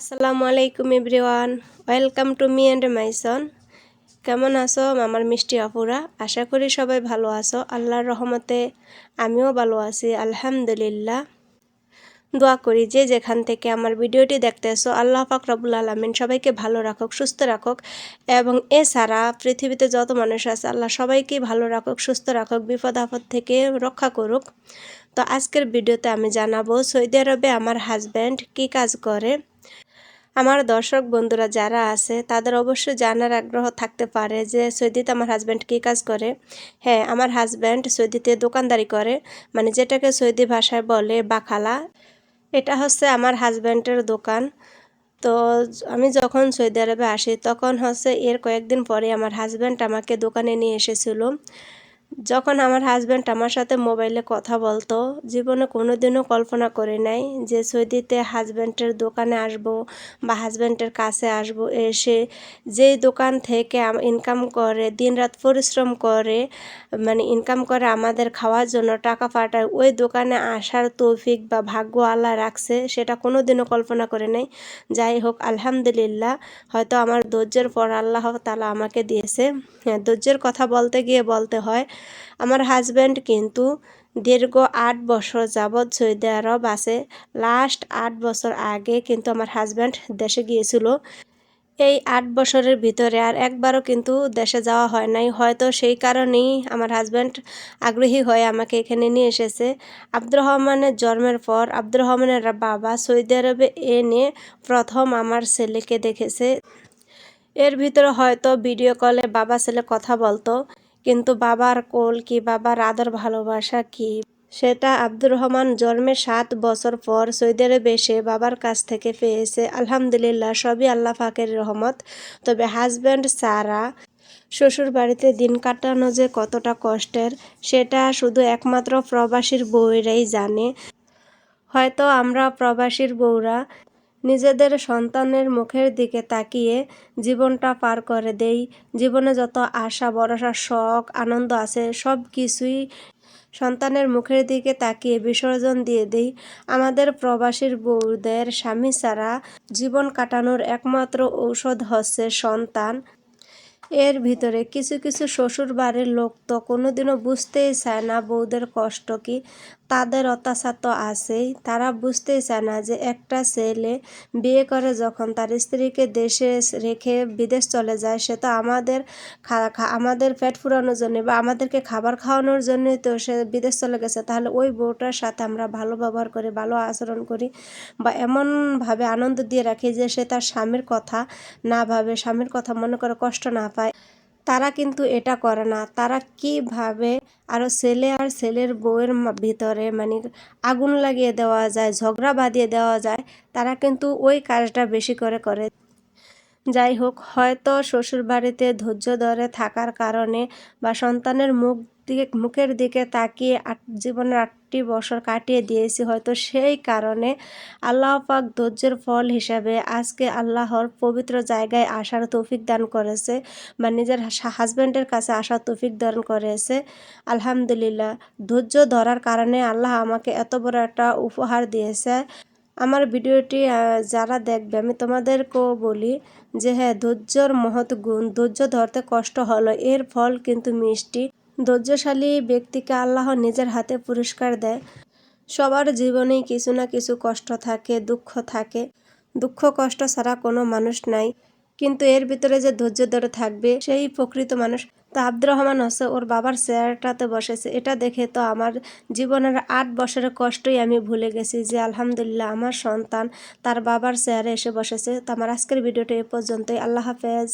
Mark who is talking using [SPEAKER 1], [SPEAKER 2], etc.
[SPEAKER 1] আসসালামু আলাইকুম everyone. Welcome to me and my son কেমন আছো আমার মিষ্টি আপুরা? আশা করি সবাই ভালো আছো। আল্লাহর রহমতে আমিও ভালো আছি, আলহামদুলিল্লাহ। দোয়া করি যে যেখান থেকে আমার ভিডিওটি দেখতে দেখতেছো, আল্লাহ পাক রবুল আলমিন সবাইকে ভালো রাখুক, সুস্থ রাখুক। এবং এছাড়া পৃথিবীতে যত মানুষ আছে, আল্লাহ সবাইকে ভালো রাখুক, সুস্থ রাখুক, বিপদ আপদ থেকে রক্ষা করুক। তো আজকের ভিডিওতে আমি জানাব, সৌদি আরবে আমার হাজব্যান্ড কি কাজ করে? আমার দর্শক বন্ধুরা যারা আছে, তাদের অবশ্যই জানার আগ্রহ থাকতে পারে যে সৌদিতে আমার হাজব্যান্ড কী কাজ করে। হ্যাঁ আমার হাজব্যান্ড সৌদিতে দোকানদারি করে মানে যেটাকে সৌদি ভাষায় বলে বাখালা। এটা হচ্ছে আমার হাজব্যান্ডের দোকান। তো আমি যখন সৌদি আরবে আসি, তখন হচ্ছে এর কয়েকদিন পরে আমার হাজব্যান্ড আমাকে দোকানে নিয়ে এসেছিল। যখন আমার হাজব্যান্ড আমার সাথে মোবাইলে কথা বলতো, জীবনে কোনো দিনও কল্পনা করে নাই যে সৌদিতে হাজব্যান্ডের দোকানে আসব বা হাজব্যান্ডের কাছে আসব। এসে যেই দোকান থেকে ইনকাম করে, দিনরাত পরিশ্রম করে মানে ইনকাম করে আমাদের খাওয়ার জন্য টাকা পাঠায়, ওই দোকানে আসার তৌফিক বা ভাগ্য আল্লাহ রাখছে, সেটা কোনো দিনও কল্পনা করে নাই। যাই হোক, আলহামদুলিল্লাহ, হয়তো আমার ধৈর্যের পর আল্লাহ তালা আমাকে দিয়েছে। হ্যাঁ ধৈর্যের কথা বলতে গিয়ে বলতে হয় আমার হাজব্যান্ড কিন্তু দীর্ঘ আট বছর যাবৎ সৌদি আরব আছে। লাস্ট আট বছর আগে কিন্তু আমার হাজব্যান্ড দেশে গিয়েছিল। এই আট বছরের ভিতরে আর একবারও কিন্তু দেশে যাওয়া হয় নাই। হয়তো সেই কারণেই আমার হাজব্যান্ড আগ্রহী হয়ে আমাকে এখানে নিয়ে এসেছে। আব্দুর রহমানের জন্মের পর আব্দুর রহমানের বাবা সৌদি আরবে এনে প্রথম আমার ছেলেকে দেখেছে। এর ভিতরে হয়তো ভিডিও কলে বাবা ছেলে কথা বলতো। কিন্তু বাবার কোল কি বাবার আদর ভালোবাসা কি? সেটা আব্দুর রহমান জন্মের সাত বছর পর সৌদি আরবে এসে বাবার কাছ থেকে পেয়েছে। আলহামদুলিল্লাহ, সবই আল্লাহ ফাকের রহমত। তবে হাজব্যান্ড সারা শ্বশুর বাড়িতে দিন কাটানো যে কতটা কষ্টের, সেটা শুধু একমাত্র প্রবাসীর বউরাই জানে। হয়তো আমরা প্রবাসীর বউরা নিজেদের সন্তানের মুখের দিকে তাকিয়ে জীবনটা পার করে দেই। জীবনে যত আশা, ভরসা, শখ, আনন্দ আছে, সব কিছুই সন্তানের মুখের দিকে তাকিয়ে বিসর্জন দিয়ে দেই। আমাদের প্রবাসীর বউদের স্বামী ছাড়া জীবন কাটানোর একমাত্র ঔষধ হচ্ছে সন্তান। এর ভিতরে কিছু কিছু শ্বশুর বাড়ির লোক তো কোনোদিনও বুঝতেই চায় না বউদের কষ্ট কি। তাদের অত্যাচার তো আছেই। তারা বুঝতেই চায় না যে একটা ছেলে বিয়ে করে যখন তার স্ত্রীকে দেশে রেখে বিদেশ চলে যায়, সে তো আমাদের আমাদের পেট ফুরানোর জন্য বা আমাদেরকে খাবার খাওয়ানোর জন্যই তো সে বিদেশ চলে গেছে। তাহলে ওই বউটার সাথে আমরা ভালো ব্যবহার করি, ভালো আচরণ করি বা এমনভাবে আনন্দ দিয়ে রাখি যে সে তার স্বামীর কথা না ভাবে, স্বামীর কথা মনে করে কষ্ট না পায়। তারা কিন্তু এটা করে না। তারা কীভাবে আরও ছেলে আর ছেলের বউয়ের ভিতরে মানে আগুন লাগিয়ে দেওয়া যায়, ঝগড়া বাঁধিয়ে দেওয়া যায়, তারা কিন্তু ওই কাজটা বেশি করে করে। যাই হোক, হয়তো শ্বশুর বাড়িতে ধৈর্য ধরে থাকার কারণে বা সন্তানের মুখ দিকে, মুখের দিকে তাকিয়ে আট, জীবনের আটটি বছর কাটিয়ে দিয়েছি, হয়তো সেই কারণে আল্লাহ পাক ধৈর্যের ফল হিসাবে আজকে আল্লাহর পবিত্র জায়গায় আসার তৌফিক দান করেছে বা নিজের হাজব্যান্ডের কাছে আসার তৌফিক দান করেছে। আলহামদুলিল্লাহ, ধৈর্য ধরার কারণে আল্লাহ আমাকে এত বড় একটা উপহার দিয়েছে। আমার ভিডিওটি যারা দেখবে, আমি তোমাদেরকেও বলি যে হ্যাঁ ধৈর্যর মহৎ গুণ, ধৈর্য ধরতে কষ্ট হলো, এর ফল কিন্তু মিষ্টি। ধৈর্যশালী ব্যক্তিকে আল্লাহ নিজের হাতে পুরস্কার দেয়। সবার জীবনেই কিছু না কিছু কষ্ট থাকে, দুঃখ থাকে। দুঃখ, কষ্ট ছাড়া কোনো মানুষ নাই। কিন্তু এর ভিতরে যে ধৈর্য ধরে থাকবে, সেই প্রকৃত মানুষ তো আব্দুর রহমান হচ্ছে ওর বাবার চেয়ারটাতে বসেছে। এটা দেখে তো আমার জীবনের আট বছরের কষ্টই আমি ভুলে গেছি যে আলহামদুলিল্লাহ আমার সন্তান তার বাবার চেয়ারে এসে বসেছে। তো আমার আজকের ভিডিওটি এ পর্যন্তই। আল্লাহ হাফেজ।